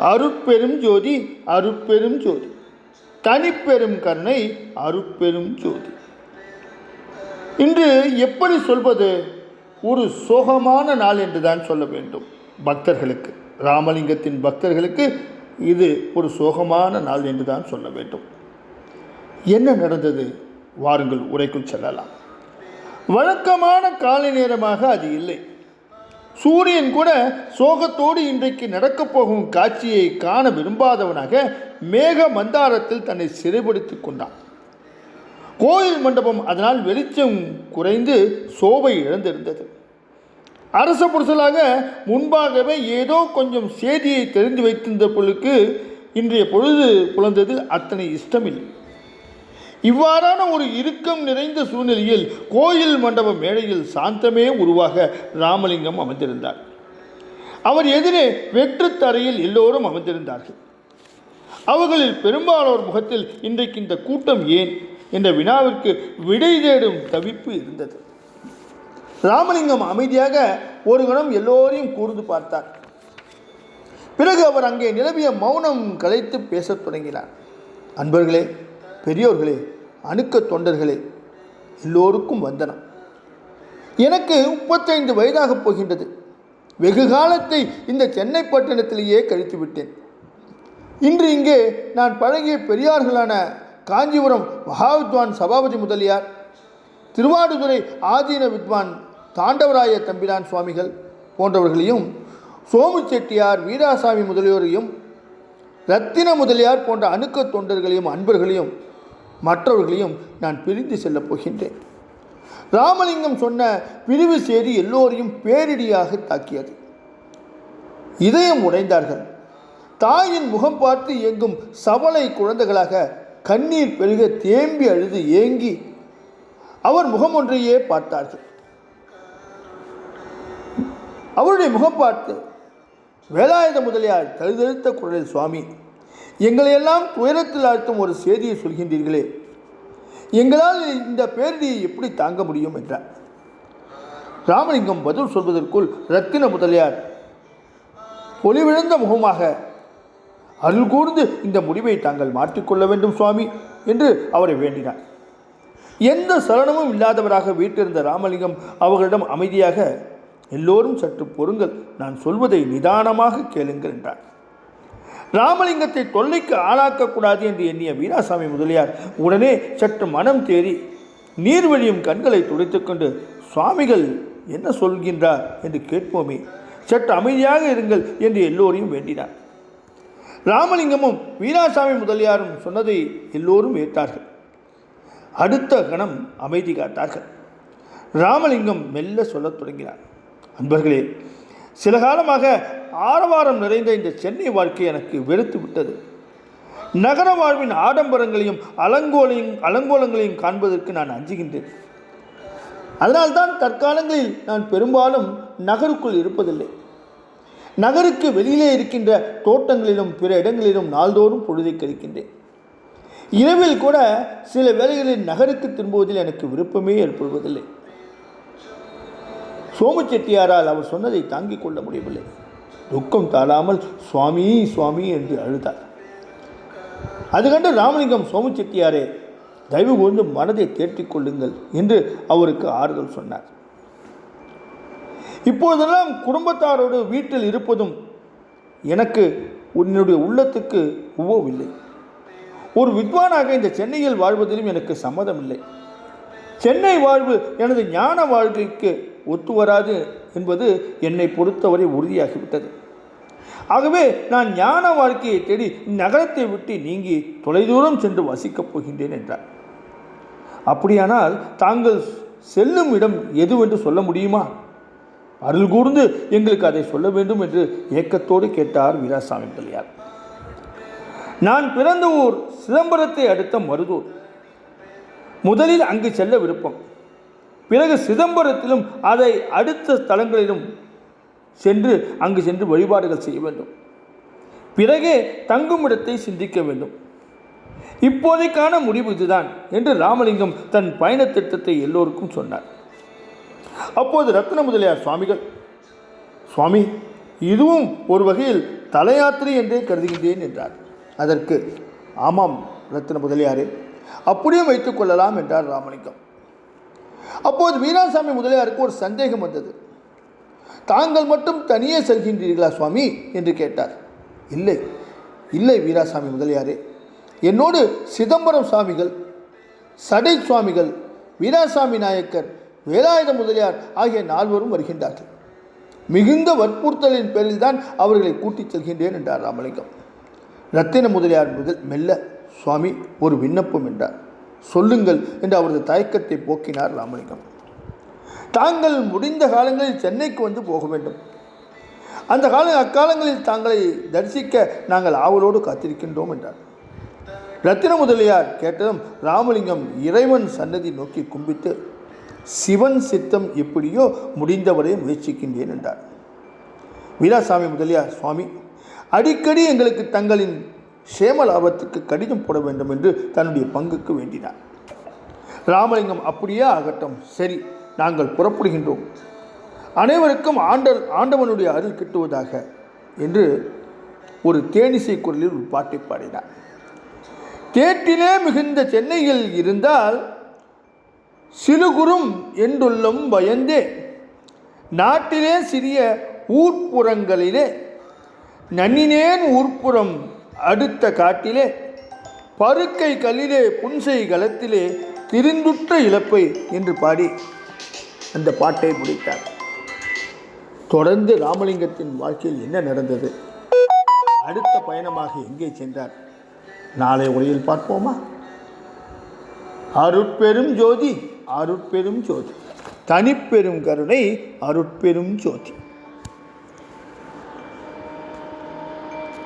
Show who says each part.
Speaker 1: அருட்பெரும் ஜோதி அருட்பெரும் ஜோதி. தனிப்பெரும் கருணை அருட்பெரும் ஜோதி. இன்று எப்படி சொல்வது? ஒரு சோகமான நாள் என்று தான் சொல்ல வேண்டும். பக்தர்களுக்கு ராமலிங்கத்தின் பக்தர்களுக்கு இது ஒரு சோகமான நாள் என்று தான் சொல்ல வேண்டும். என்ன நடந்தது? வாருங்கள் உரைக்குள் செல்லலாம். வழக்கமான காலை நேரமாக அது இல்லை. சூரியன் கூட சோகத்தோடு இன்றைக்கு நடக்கப் போகும் காட்சியை காண விரும்பாதவனாக மேக மந்தாரத்தில் தன்னை சிறைப்படுத்தி கொண்டான். கோயில் மண்டபம் அதனால் வெளிச்சம் குறைந்து சோபை இழந்திருந்தது. அரச புருஷலாக முன்பாகவே ஏதோ கொஞ்சம் செய்தியை தெரிந்து வைத்திருந்த பொழுது இன்றைய பொழுது புலந்தது அத்தனை இஷ்டமில்லை. இவ்வாறான ஒரு இறுக்கம் நிறைந்த சூழ்நிலையில் கோயில் மண்டப மேடையில் சாந்தமே உருவாக ராமலிங்கம் அமர்ந்திருந்தார். அவர் எதிரே வெற்றுத்தரையில் எல்லோரும் அமர்ந்திருந்தார்கள். அவர்களில் பெரும்பாலோர் முகத்தில் இன்றைக்கு இந்த கூட்டம் ஏன் என்ற வினாவிற்கு விடை தேடும் தவிப்பு இருந்தது. ராமலிங்கம் அமைதியாக ஒரு கணம் எல்லோரையும் கூர்ந்து பார்த்தார். பிறகு அவர் அங்கே நிலவிய மௌனம் கலைத்து பேசத் தொடங்கினார். அன்பர்களே பெரியோர்களே அணுக்க தொண்டர்களே எல்லோருக்கும் வந்தனம். எனக்கு முப்பத்தைந்து வயதாகப் போகின்றது. வெகு காலத்தை இந்த சென்னை பட்டணத்திலேயே கழித்து விட்டேன் இன்று இங்கே நான் பழகிய பெரியார்களான காஞ்சிபுரம் மகாவித்வான் சபாபதி முதலியார் திருவாடுதுறை ஆதீன வித்வான் தாண்டவராய தம்பிரான் சுவாமிகள் போன்றவர்களையும் சோமு செட்டியார் வீராசாமி முதலியோரையும் ரத்தின முதலியார் போன்ற அணுக்க தொண்டர்களையும் அன்பர்களையும் மற்றவர்களையும் நான் பிரிந்து செல்லப் போகின்றேன். ராமலிங்கம் சொன்ன பிரிவு சேரி எல்லோரையும் பேரிடியாக தாக்கியது. இதயம் உடைந்தார்கள். தாயின் முகம் பார்த்து இயங்கும் சவலை குழந்தைகளாக கண்ணீர் பெருக தேம்பி அழுது ஏங்கி அவர் முகம் ஒன்றையே பார்த்தார்கள். அவருடைய முகம் பார்த்து வேலாயுத முதலியார் தழுதழுத்த குரலில் சுவாமி எங்களையெல்லாம் துயரத்தில் ஆழ்த்தும் ஒரு செய்தியை சொல்கின்றீர்களே? எங்களால் இந்த பேரணியை எப்படி தாங்க முடியும் என்றார். ராமலிங்கம் பதில் சொல்வதற்குள் ரத்தின முதலியார் பொலிவிழந்த முகமாக அருள் கூர்ந்து இந்த முடிவை தாங்கள் மாற்றிக்கொள்ள வேண்டும் சுவாமி என்று அவரை வேண்டினார். எந்த சலனமும் இல்லாதவராக வீட்டிருந்த ராமலிங்கம் அவர்களிடம் அமைதியாக எல்லோரும் சற்று பொறுங்கள் நான் சொல்வதை நிதானமாக கேளுங்கள் என்றார். ராமலிங்கத்தை தொல்லைக்கு ஆளாக்கக்கூடாது என்று எண்ணிய வீராசாமி முதலியார் உடனே சற்று மனம் தேறி நீர்வழியும் கண்களை துடைத்துக்கொண்டு சுவாமிகள் என்ன சொல்கின்றார்? என்று கேட்போமே. சற்று அமைதியாக இருங்கள் என்று எல்லோரையும் வேண்டினார். ராமலிங்கமும் வீராசாமி முதலியாரும் சொன்னதை எல்லோரும் ஏற்றார்கள். அடுத்த கணம் அமைதி காத்தார்கள். ராமலிங்கம் மெல்ல சொல்லத் தொடங்கினார். அன்பர்களே சில காலமாக ஆரவாரம் நிறைந்த இந்த சென்னை வாழ்க்கை எனக்கு வெறுத்து விட்டது. நகர வாழ்வின் ஆடம்பரங்களையும் அலங்கோலையும் அலங்கோலங்களையும் காண்பதற்கு நான் அஞ்சுகின்றேன். அதனால்தான் தற்காலங்களில் நான் பெரும்பாலும் நகருக்குள் இருப்பதில்லை. நகருக்கு வெளியிலே இருக்கின்ற தோட்டங்களிலும் பிற இடங்களிலும் நாள்தோறும் பொழுதை கழிக்கின்றேன். இரவில் கூட சில வேளைகளில் நகருக்கு திரும்புவதில் எனக்கு விருப்பமே ஏற்படுவதில்லை. சோமு செட்டியாரால் அவர் சொன்னதை தாங்கிக் கொள்ள முடியவில்லை. துக்கம் தாழாமல் சுவாமி சுவாமி என்று அழுதார். அது கண்டு ராமலிங்கம் சோமு செட்டியாரே தயவு கொண்டு மனதை தேற்றிக் கொள்ளுங்கள் என்று அவருக்கு ஆறுதல் சொன்னார். இப்போதெல்லாம் குடும்பத்தாரோடு வீட்டில் இருப்பதும் எனக்கு உன்னுடைய உள்ளத்துக்கு உவவில்லை. ஒரு வித்வானாக இந்த சென்னையில் வாழ்வதிலும் எனக்கு சம்மதம் இல்லை சென்னை வாழ்வு எனது ஞான வாழ்க்கைக்கு ஒத்து வராது என்பது என்னை பொறுத்தவரை உறுதியாகிவிட்டது. ஆகவே நான் ஞான வாழ்க்கையை தேடி இந்நகரத்தை விட்டு நீங்கி தொலைதூரம் சென்று வசிக்கப் போகின்றேன் என்றார். அப்படியானால் தாங்கள் செல்லும் இடம் எதுவென்று சொல்ல முடியுமா? அருள் கூர்ந்து எங்களுக்கு அதை சொல்ல வேண்டும் என்று ஏக்கத்தோடு கேட்டார் வீராசாமி பிள்ளையார். நான் பிறந்த ஊர் சிதம்பரத்தை அடுத்த மருதூர். முதலில் அங்கு செல்ல விருப்பம். பிறகு சிதம்பரத்திலும் அதை அடுத்த ஸ்தலங்களிலும் சென்று அங்கு சென்று வழிபாடுகள் செய்ய வேண்டும். பிறகே தங்கும் இடத்தை சிந்திக்க வேண்டும். இப்போதைக்கான முடிவு இதுதான் என்று ராமலிங்கம் தன் பயண திட்டத்தை எல்லோருக்கும் சொன்னார். அப்போது ரத்ன முதலியார் சுவாமிகள் சுவாமி இதுவும் ஒரு வகையில் தலையாத்திரை என்றே கருதுகின்றேன் என்றார். அதற்கு ஆமாம் ரத்ன முதலியாரே அப்படியும் வைத்துக்கொள்ளலாம் என்றார் ராமலிங்கம். அப்போது வீராசாமி முதலியாருக்கு ஒரு சந்தேகம் வந்தது. தாங்கள் மட்டும் தனியே செல்கின்றீர்களா சுவாமி? என்று கேட்டார். இல்லை இல்லை வீராசாமி முதலியாரே. என்னோடு சிதம்பரம் சுவாமிகள் சடை சுவாமிகள் வீராசாமி நாயக்கர் வேலாயுத முதலியார் ஆகிய நால்வரும் வருகின்றார்கள். மிகுந்த வற்புறுத்தலின் பேரில் தான் அவர்களை கூட்டிச் செல்கின்றேன் என்றார் ராமலிங்கம். ரத்தின முதலியார் முதல் மெல்ல சுவாமி ஒரு விண்ணப்பம் என்றார். சொல்லுங்கள் என்று அவரது தயக்கத்தை போக்கினார் ராமலிங்கம். தாங்கள் முடிந்த காலங்களில் சென்னைக்கு வந்து போக வேண்டும். அந்த கால அக்காலங்களில் தாங்களை தரிசிக்க நாங்கள் ஆவலோடு காத்திருக்கின்றோம் என்றார். ரத்தின முதலியார் கேட்டதும் ராமலிங்கம் இறைவன் சன்னதி நோக்கி கும்பிட்டு சிவன் சித்தம் எப்படியோ முடிந்தவரை முயற்சிக்கின்றேன் என்றார். வீராசாமி முதலியார் சுவாமி அடிக்கடி எங்களுக்கு தங்களின் சேம லாபத்துக்கு கடிதம் போட வேண்டும் என்று தன்னுடைய பங்குக்கு வேண்டினார். ராமலிங்கம் அப்படியே ஆகட்டும் சரி நாங்கள் புறப்படுகின்றோம். அனைவருக்கும் ஆண்டல் ஆண்டவனுடைய அருள் கிட்டுவதாக என்று ஒரு தேனிசை குரலில் ஒரு பாட்டை பாடினார். தேட்டிலே மிகுந்த சென்னையில் இருந்தால் சிறுகுறும் என்றுள்ளும் பயந்தே. நாட்டிலே சிறிய ஊர்ப்புறங்களிலே நன்னினேன் ஊர்ப்புறம் அடுத்த காட்டிலே பருக்கை கல்லிலே புன்சை களத்திலே திரிந்துற்ற இழப்பை என்று பாடி அந்த பாட்டை முடித்தார். தொடர்ந்து ராமலிங்கத்தின் வாழ்க்கையில் என்ன நடந்தது? அடுத்த பயணமாக எங்கே சென்றார்? நாளை உரையில் பார்ப்போமா? அருட்பெரும் ஜோதி அருட்பெரும் ஜோதி. தனிப்பெரும் கருணை அருட்பெரும் ஜோதி.